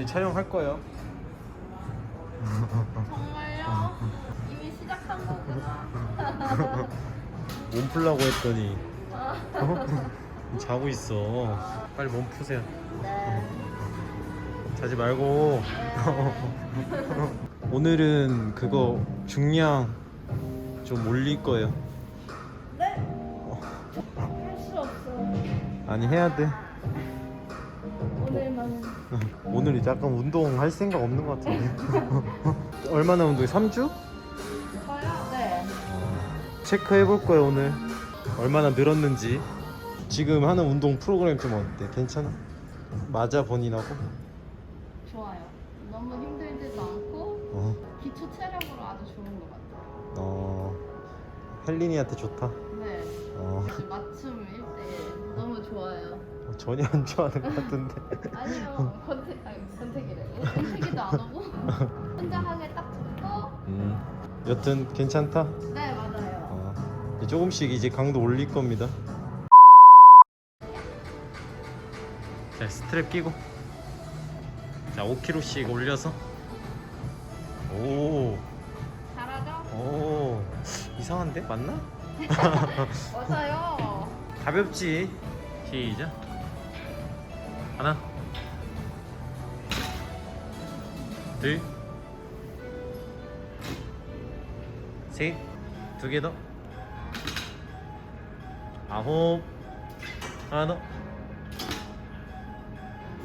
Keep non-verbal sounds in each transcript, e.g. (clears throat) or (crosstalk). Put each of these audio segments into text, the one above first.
우리 촬영할 거예요. 정말요? 이미 시작한 거구나. (laughs) 몸 풀라고 했더니 어? (laughs) 자고 있어. 빨리 몸 푸세요. 네. 자지 말고. (laughs) 오늘은 그거 중량 좀 올릴 거예요. 네? 할 수 없어요. 아니 해야 돼. 오늘만은. (laughs) 오늘 이제 약간 운동 할 생각 없는 것 같은데. (laughs) 얼마나 운동해? 3주? 저요? 네. 체크해 볼 거예요 오늘. 얼마나 늘었는지. 지금 하는 운동 프로그램 좀 어때? 괜찮아? 맞아 본인하고? 좋아요. 너무 힘들지도 않고 어. 기초 체력으로 아주 좋은 것 같아요. 어. 헬린이한테 좋다. 네. 어. 아주 맞춤 1대1 너무 좋아요. 전혀 안 좋아하는 것 같은데. (laughs) 아니요. 권태, 아니, 권태기래. 권태기도 안 오고 (laughs) 혼자 하기에 딱 좋고 음. 여튼 괜찮다. 네 맞아요. 어. 이제 조금씩 이제 강도 올릴 겁니다. 자 스트랩 끼고. 자 5kg씩 올려서. 오. 잘하죠? 오. 이상한데 맞나? (laughs) 맞아요. 가볍지. 시작. 하나. 둘. 셋. 두 개 더. 아홉. 하나 더.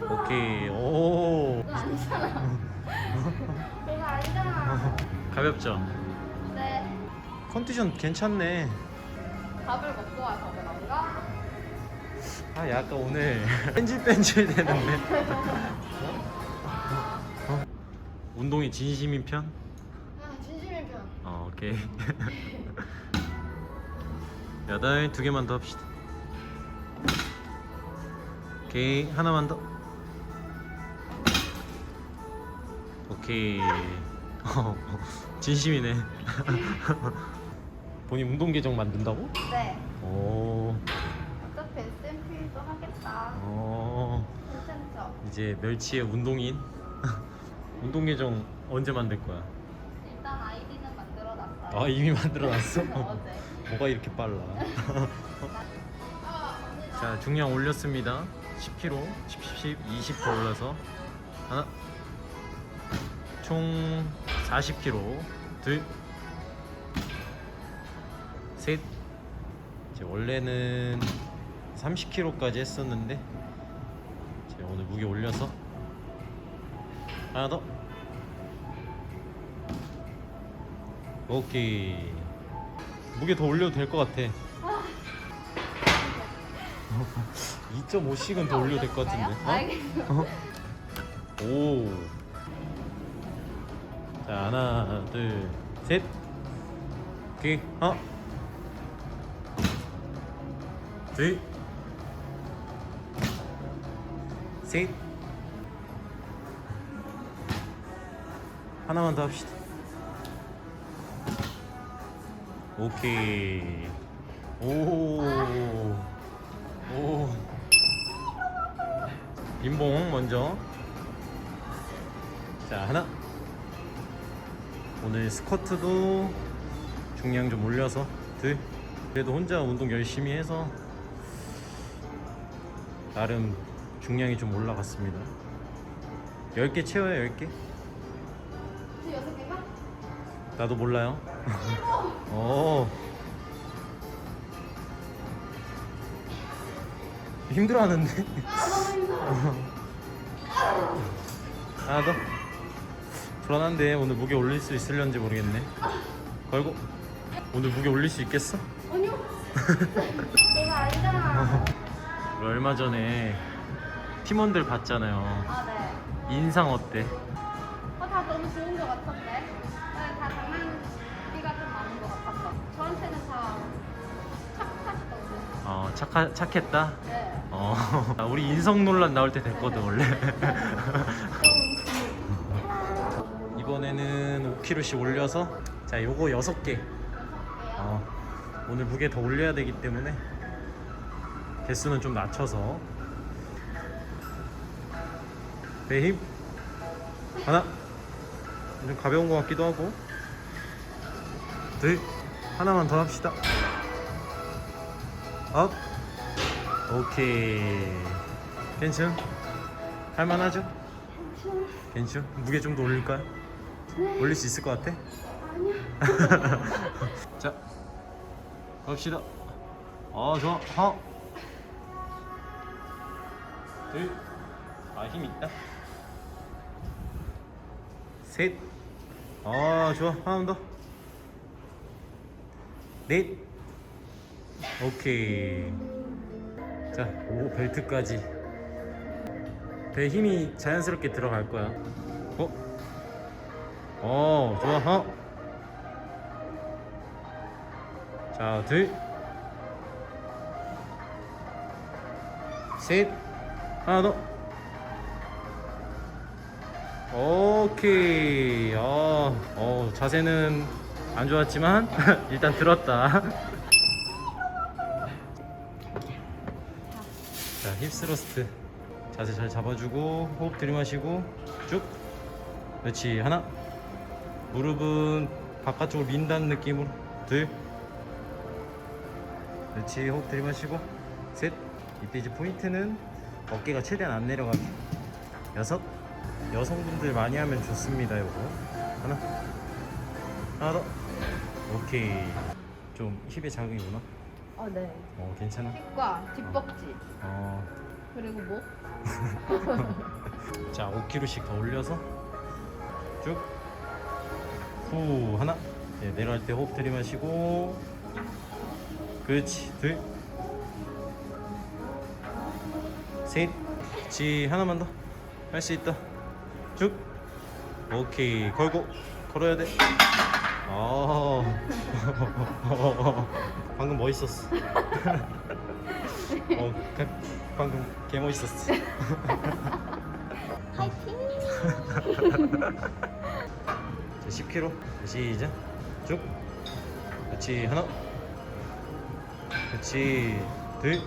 오케이. 오. 아니잖아. 그거 아니잖아. 가볍죠? 네. 컨디션 괜찮네. 밥을 먹고 와서 그런가? 아 약간 오늘 (laughs) 뺀질뺀질 되는데 어? 운동이 진심인 편? 아 진심인 편. 어 오케이 (laughs) 여덟 두 개만 더 합시다 오케이 하나만 더 오케이 (laughs) 어, 진심이네 본인 운동 계정 만든다고? 네. 오, SMP도 하겠다. 어. 괜찮죠? 이제 멸치의 운동인 (laughs) 운동 계정 언제 만들 거야? 일단 아이디는 만들어놨어요. 아 이미 만들어 놨어? (laughs) 어제. 뭐가 이렇게 빨라? 아 언니 나. 자 중량 올렸습니다. 10kg, 10, 10, 20% 올라서 하나, 총 40kg, 둘, 셋. 이제 원래는 30kg까지 했었는데 이제 오늘 무게 올려서 하나 더. 오케이. 무게 더 올려도 될 것 같아. (laughs) 2.5씩은 더 올려도 될 것 같은데. 어? 알겠어. 오. 자, 하나, 둘, 셋. 오케이. 하나. 둘. 셋. 하나만 더 합시다. 오케이. 오. 오. 빈봉 먼저. 자, 하나. 오늘 스쿼트도 중량 좀 올려서 둘. 그래도 혼자 운동 열심히 해서 나름 중량이 좀 올라갔습니다. 10개 채워요, 10개. 지금 여섯 개가? 나도 몰라요. (laughs) 어. 힘들어하는데. 아 너무 힘들어. 하나 더. 불안한데 오늘 무게 올릴 수 있을런지 모르겠네. 걸고. 오늘 무게 올릴 수 있겠어? 아니요. (laughs) 내가 아니잖아. 우리 얼마 전에 팀원들 봤잖아요. 아 네. 인상 어때? 어, 다 너무 좋은 것 같던데? 네, 다 장난기가 좀 많은 것 같았어. 저한테는 다 착하시던데. 어, 착하, 착했다? 네. 어, (laughs) 우리 인성 논란 나올 때 됐거든, 원래. 좀 (laughs) 이번에는 5kg씩 올려서 자, 요거 6개. 여섯 개요. 어, 오늘 무게 더 올려야 되기 때문에 개수는 좀 낮춰서 배 힘, 하나? 좀 가벼운 것 같기도 하고. 둘. 하나만 더 합시다. 업. 오케이. 괜찮? 할만하죠? 괜찮? 무게 좀 더 올릴까요? 올릴 수 있을 것 같아? (laughs) (laughs) 자. 갑시다. 아 좋아. 하나 둘 아 힘 있다 셋. 아, 좋아. 하나 더. 넷. 오케이. 자, 오 벨트까지. 배 힘이 자연스럽게 들어갈 거야. 어? 어, 좋아. 하나. 자, 둘. 셋. 하나 더. 오케이. 어, 어, 자세는 안 좋았지만 (laughs) 일단 들었다. (laughs) 자, 힙스러스트. 자세 잘 잡아주고 호흡 들이마시고 쭉. 그렇지. 하나. 무릎은 바깥쪽으로 민다는 느낌으로. 둘. 그렇지. 호흡 들이마시고 셋. 이때 이제 포인트는 어깨가 최대한 안 내려가게. 여섯. 여성분들 많이 하면 좋습니다 요거. 하나. 하나 더. 오케이. 좀 힙에 자극이구나. 어, 네. 어 괜찮아. 힙과 뒷벅지. 어. 그리고 목. (laughs) 자 5kg씩 더 올려서 쭉. 후 하나. 네, 내려갈 때 호흡 들이마시고. 그렇지. 둘셋. 그렇지 하나만 더. 할 수 있다 쭉. 오케이. 걸고 걸어야 돼. 아. (laughs) 방금 멋있었어. (laughs) 어, 그- 방금 개 멋있었어. (laughs) 파이팅! 자, 10kg 시작. 쭉. 그렇지. 하나. 그렇지. 둘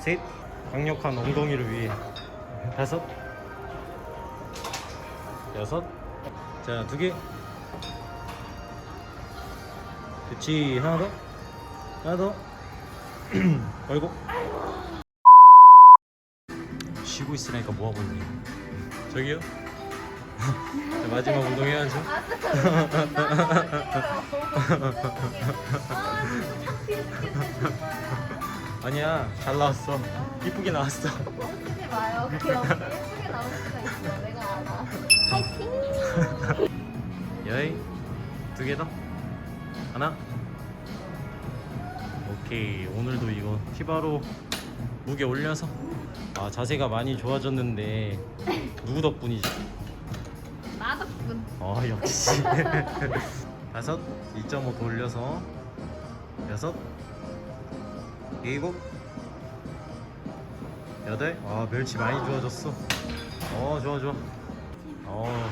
셋. 강력한 엉덩이를 위해 다섯. 여섯. 자 두 개. 그렇지 하나 더. 하나 더. (clears throat) 걸고. 쉬고 있으라니까 뭐하고 있니? 저기요? (laughs) 자, 마지막 운동 해야죠. (laughs) 아, 진짜. 아니야 잘 나왔어. 이쁘게 나왔어 멈추지 마요. 그럼 예쁘게 나올 수가 있어. 내가 알아. 파이팅! 여이 두개 더 하나 오케이 오늘도 이거 티바로 무게 올려서 아 자세가 많이 좋아졌는데 누구 덕분이지? 나 덕분. 어 역시 (laughs) 다섯 2.5 돌려서 여섯 일곱 여덟? 아 멸치 많이 좋아졌어. 어 좋아 좋아. 어.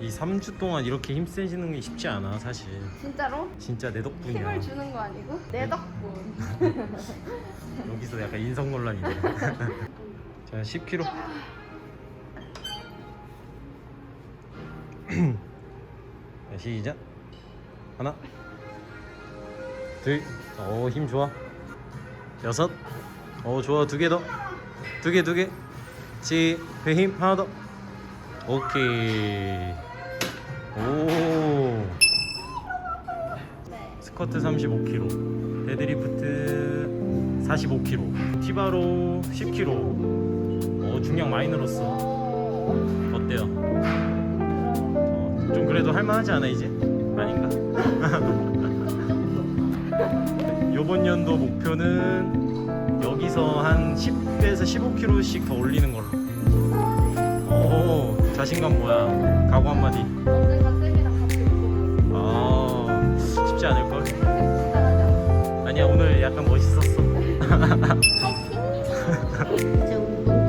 이 3주 동안 이렇게 힘 세지는 게 쉽지 않아 사실. 진짜로? 진짜 내 덕분이야. 힘을 주는 거 아니고? 내 덕분. (laughs) 여기서 약간 인성 논란이네. (laughs) 자 10kg (clears throat) 자, 시작. 하나. 둘어힘 좋아 여섯 어 좋아 두 개 더 두 개 두 개 지 배힘 하나 더 오케이 오 네. 스쿼트 35kg, 데드리프트 45kg, 티바로 10kg. 어, 중량 많이 늘었어. 오. 어때요? 어, 좀 그래도 할만하지 않아 이제? 아닌가? (laughs) 요번 연도 목표는 여기서 한 10에서 15kg씩 더 올리는 걸로. 오, 자신감 뭐야? 각오 한마디. 아, 쉽지 않을 걸. 아니야 오늘 약간 멋있었어. (laughs) 이제 운동 (laughs)